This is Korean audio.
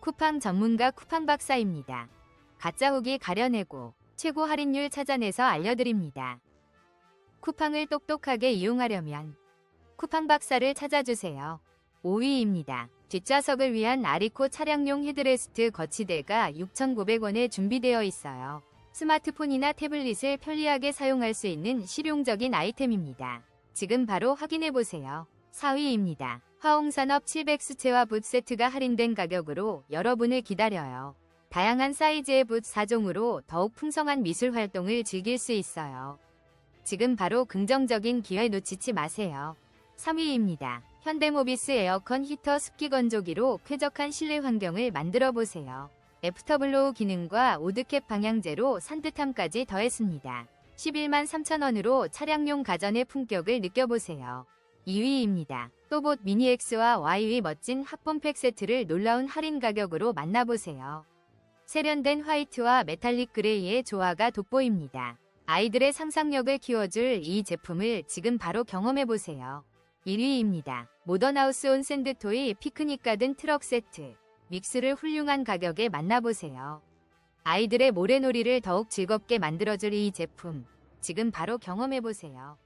쿠팡 전문가 쿠팡 박사입니다. 가짜 후기 가려내고 최고 할인율 찾아내서 알려드립니다. 쿠팡을 똑똑하게 이용하려면 쿠팡 박사를 찾아주세요. 5위입니다. 뒷좌석을 위한 아리코 차량용 헤드레스트 거치대가 6,900원에 준비되어 있어요. 스마트폰이나 태블릿을 편리하게 사용할 수 있는 실용적인 아이템입니다. 지금 바로 확인해보세요. 4위입니다. 화홍산업 700수채화 붓 세트가 할인된 가격으로 여러분을 기다려요. 다양한 사이즈의 붓 4종으로 더욱 풍성한 미술 활동을 즐길 수 있어요. 지금 바로 긍정적인 기회 놓치지 마세요. 3위입니다. 현대모비스 에어컨 히터 습기 건조기로 쾌적한 실내 환경을 만들어 보세요. 애프터블로우 기능과 오드캡 방향제로 산뜻함까지 더했습니다. 11만 3천원으로 차량용 가전의 품격을 느껴보세요. 2위입니다. 또봇 미니X와 Y의 멋진 합본팩 세트를 놀라운 할인 가격으로 만나보세요. 세련된 화이트와 메탈릭 그레이의 조화가 돋보입니다. 아이들의 상상력을 키워줄 이 제품을 지금 바로 경험해보세요. 1위입니다. 모던하우스 온 샌드토이 피크닉 가든 트럭 세트. 믹스를 훌륭한 가격에 만나보세요. 아이들의 모래놀이를 더욱 즐겁게 만들어줄 이 제품. 지금 바로 경험해보세요.